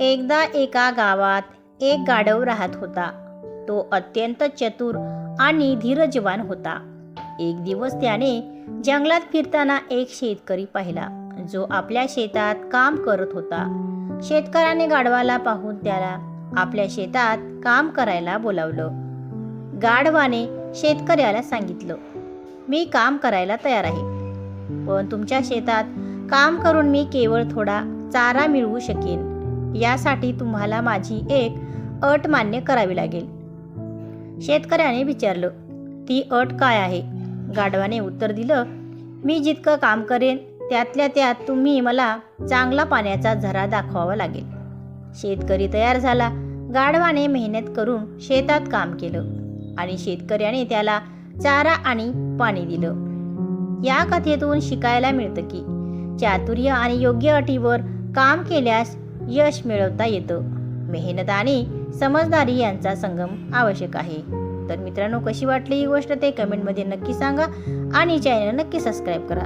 एकदा एका गावात एक गाढव राहत होता. तो अत्यंत चतुर आणि धीरजवान होता. एक दिवस त्याने जंगलात फिरताना एक शेतकरी पाहिला जो आपल्या शेतात काम करत होता. शेतकऱ्याने गाढवाला पाहून त्याला आपल्या शेतात काम करायला बोलावलं. गाढवाने शेतकऱ्याला सांगितलं मी काम करायला तयार आहे पण तुमच्या शेतात काम करून मी केवळ थोडा चारा मिळवू शकेन. यासाठी तुम्हाला माझी एक अट मान्य करावी लागेल. शेतकऱ्याने विचारलं ती अट काय आहे? गाढवाने उत्तर दिलं मी जितकं काम करेन त्यातल्या त्यात तुम्ही मला चांगला पाण्याचा झरा दाखवावा लागेल. शेतकरी तयार झाला. गाढवाने मेहनत करून शेतात काम केलं आणि शेतकऱ्याने त्याला चारा आणि पाणी दिलं. या कथेतून शिकायला मिळतं की चातुर्य आणि योग्य अटीवर काम केल्यास यश मिळवता येतं. मेहनत आणि समजदारी यांचा संगम आवश्यक आहे. तर मित्रांनो कशी वाटली ही गोष्ट ते कमेंटमध्ये नक्की सांगा आणि चॅनल नक्की सबस्क्राईब करा.